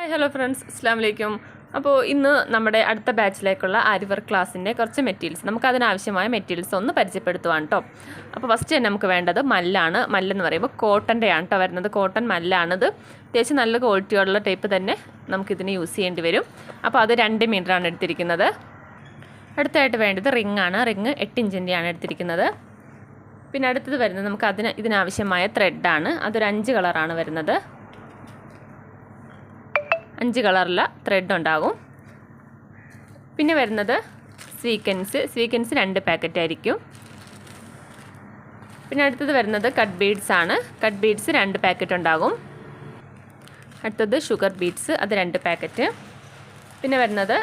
Hi hello friends അസ്സാം വലൈക്കും അപ്പോൾ ഇന്ന് നമ്മുടെ അടുത്ത ബാച്ചിലേക്കുള്ള ആരിവർ ക്ലാസ്സിന്റെ കുറച്ച് മെറ്റീരിയൽസ് നമുക്ക് അതിനാവശ്യമായ മെറ്റീരിയൽസ് ഒന്ന് പരിചയപ്പെടുത്തുവാണ് കേട്ടോ അപ്പോൾ ഫസ്റ്റ് തന്നെ നമുക്ക് വേണ്ടത് മല്ലാണ്. മല്ലെന്ന് പറയുമ്പോൾ കോട്ടന്റെ ആണ് കേട്ടോ വരുന്നത്. കോട്ടൺ മല്ലാണിത്. അത്യാവശ്യം നല്ല ക്വാളിറ്റിയുള്ള ടൈപ്പ് തന്നെ നമുക്കിതിന് യൂസ് ചെയ്യേണ്ടി വരും. അപ്പോൾ അത് രണ്ട് മീറ്ററാണ് എടുത്തിരിക്കുന്നത്. അടുത്തായിട്ട് വേണ്ടത് റിംഗ് ആണ്. റിംഗ് എട്ട് ഇഞ്ചിന്റെയാണ് എടുത്തിരിക്കുന്നത്. പിന്നെ അടുത്തത് വരുന്നത് നമുക്ക് അതിന് ഇതിനാവശ്യമായ ത്രെഡാണ് അതൊരു അഞ്ച് കളറാണ് വരുന്നത്. അഞ്ച് കളറിലെ ത്രെഡ് ഉണ്ടാകും. പിന്നെ വരുന്നത് സ്വീക്കൻസ് സ്വീക്കൻസ് രണ്ട് പാക്കറ്റ് ആയിരിക്കും. പിന്നെ അടുത്തത് വരുന്നത് കട്ട് ബീഡ്സ് ആണ്. കട്ട് ബീഡ്സ് രണ്ട് പാക്കറ്റ് ഉണ്ടാകും. അടുത്തത് ഷുഗർ ബീഡ്സ് അത് രണ്ട് പാക്കറ്റ് പിന്നെ വരുന്നത്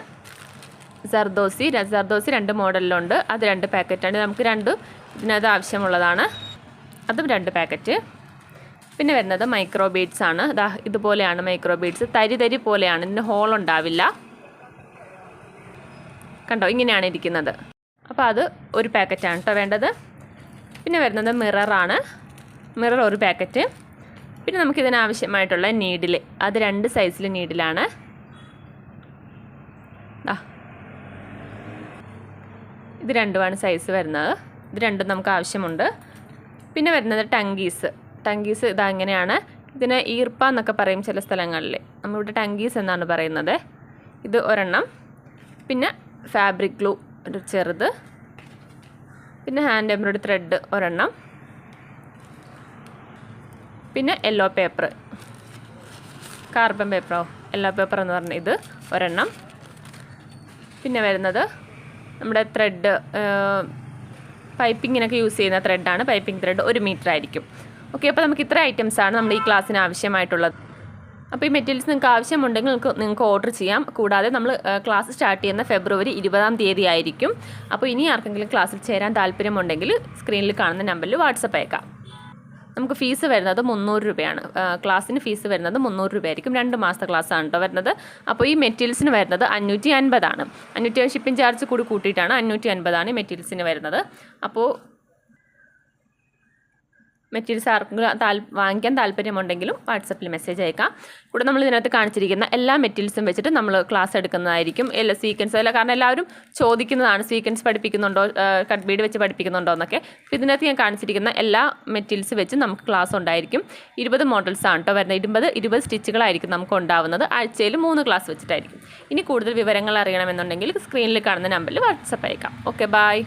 സർദോസി സർദോസി രണ്ട് മോഡലിലുണ്ട് അത് രണ്ട് പാക്കറ്റാണ് നമുക്ക് രണ്ട് ഇതിനകത്ത് ആവശ്യമുള്ളതാണ്. അതും രണ്ട് പാക്കറ്റ് പിന്നെ വരുന്നത് മൈക്രോ ബീഡ്സ് ആണ്. ഇതാ ഇതുപോലെയാണ് മൈക്രോ ബീഡ്സ് തരി തരി പോലെയാണ്. ഇതിന് ഹോൾ ഉണ്ടാവില്ല. കണ്ടോ? ഇങ്ങനെയാണ് ഇരിക്കുന്നത്. അപ്പോൾ അത് ഒരു പാക്കറ്റാണ് കേട്ടോ വേണ്ടത്. പിന്നെ വരുന്നത് മിററാണ് മിറർ ഒരു പാക്കറ്റ് പിന്നെ നമുക്ക് ഇതിനാവശ്യമായിട്ടുള്ള നീഡിൽ അത് രണ്ട് സൈസിൽ നീഡിലാണ് ആ ഇത് രണ്ടുമാണ് സൈസ് വരുന്നത്. ഇത് രണ്ടും നമുക്ക് ആവശ്യമുണ്ട്. പിന്നെ വരുന്നത് ടങ്കീസ് ടങ്കീസ് ഇതാ ഇങ്ങനെയാണ് ഇതിന് ഈർപ്പ എന്നൊക്കെ പറയും ചില സ്ഥലങ്ങളിൽ. നമ്മളിവിടെ ടങ്കീസ് എന്നാണ് പറയുന്നത്. ഇത് ഒരെണ്ണം. പിന്നെ ഫാബ്രിക് ഗ്ലൂ ഒരു ചെറുത്. പിന്നെ ഹാൻഡ് എംബ്രോയ്ഡ് ത്രെഡ് ഒരെണ്ണം. പിന്നെ യെല്ലോ പേപ്പർ കാർബൺ പേപ്പറോ യെല്ലോ പേപ്പർ എന്ന് പറഞ്ഞ ഇത് ഒരെണ്ണം. പിന്നെ വരുന്നത് നമ്മുടെ ത്രെഡ് പൈപ്പിങ്ങിനൊക്കെ യൂസ് ചെയ്യുന്ന ത്രെഡാണ് പൈപ്പിംഗ് ത്രെഡ് ഒരു മീറ്റർ ആയിരിക്കും. ഓക്കെ അപ്പോൾ നമുക്ക് ഇത്ര ഐറ്റംസ് ആണ് നമ്മുടെ ഈ ക്ലാസ്സിന് ആവശ്യമായിട്ടുള്ളത്. അപ്പോൾ ഈ മെറ്റീരിയൽസ് നിങ്ങൾക്ക് ആവശ്യമുണ്ടെങ്കിൽ നിങ്ങൾക്ക് നിങ്ങൾക്ക് ഓർഡർ ചെയ്യാം. കൂടാതെ നമ്മൾ ക്ലാസ് സ്റ്റാർട്ട് ചെയ്യുന്ന ഫെബ്രുവരി ഇരുപതാം തീയതി ആയിരിക്കും. അപ്പോൾ ഇനി ആർക്കെങ്കിലും ക്ലാസ്സിൽ ചേരാൻ താല്പര്യമുണ്ടെങ്കിൽ സ്ക്രീനിൽ കാണുന്ന നമ്പറിൽ വാട്സപ്പ് അയക്കാം. നമുക്ക് ഫീസ് വരുന്നത് മുന്നൂറ് രൂപയാണ്. ക്ലാസ്സിന് ഫീസ് വരുന്നത് മുന്നൂറ് രൂപയായിരിക്കും. രണ്ട് മാസത്തെ ക്ലാസ്സാണ് കേട്ടോ വരുന്നത്. അപ്പോൾ ഈ മെറ്റീരിയൽസിന് വരുന്നത് അഞ്ഞൂറ്റി അൻപതാണ്. അഞ്ഞൂറ്റി ഷിപ്പിംഗ് ചാർജ് കൂടി കൂട്ടിയിട്ടാണ് അഞ്ഞൂറ്റി അൻപതാണ് ഈ മെറ്റീരിയൽസിന് വരുന്നത്. അപ്പോൾ മെറ്റീരിയൽസ് ആർക്കെങ്കിലും താൽ വാങ്ങിക്കാൻ താല്പര്യമുണ്ടെങ്കിലും വാട്സപ്പിൽ മെസ്സേജ് അയക്കാം. കൂടെ നമ്മൾ ഇതിനകത്ത് കാണിച്ചിരിക്കുന്ന എല്ലാ മെറ്റീരിയൽസും വെച്ചിട്ട് നമ്മൾ ക്ലാസ് എടുക്കുന്നതായിരിക്കും. എല്ലാ സീക്വൻസ് അല്ല കാരണം എല്ലാവരും ചോദിക്കുന്നതാണ് സീക്വൻസ് പഠിപ്പിക്കുന്നുണ്ടോ കട്ട് ബീഡ് വെച്ച് പഠിപ്പിക്കുന്നുണ്ടോ എന്നൊക്കെ. അപ്പോൾ ഇതിനകത്ത് ഞാൻ കാണിച്ചിരിക്കുന്ന എല്ലാ മെറ്റീരിയൽസ് വെച്ച് നമുക്ക് ക്ലാസ് ഉണ്ടായിരിക്കും. ഇരുപത് മോഡൽസാണ് കേട്ടോ വരുന്നത്. ഇരുപത് ഇരുപത് സ്റ്റിച്ചുകളായിരിക്കും നമുക്ക് ഉണ്ടാവുന്നത്. ആഴ്ചയിൽ മൂന്ന് ക്ലാസ് വെച്ചിട്ടായിരിക്കും. ഇനി കൂടുതൽ വിവരങ്ങൾ അറിയണമെന്നുണ്ടെങ്കിൽ സ്ക്രീനിൽ കാണുന്ന നമ്പറിൽ വാട്സപ്പ് അയക്കാം. Okay bye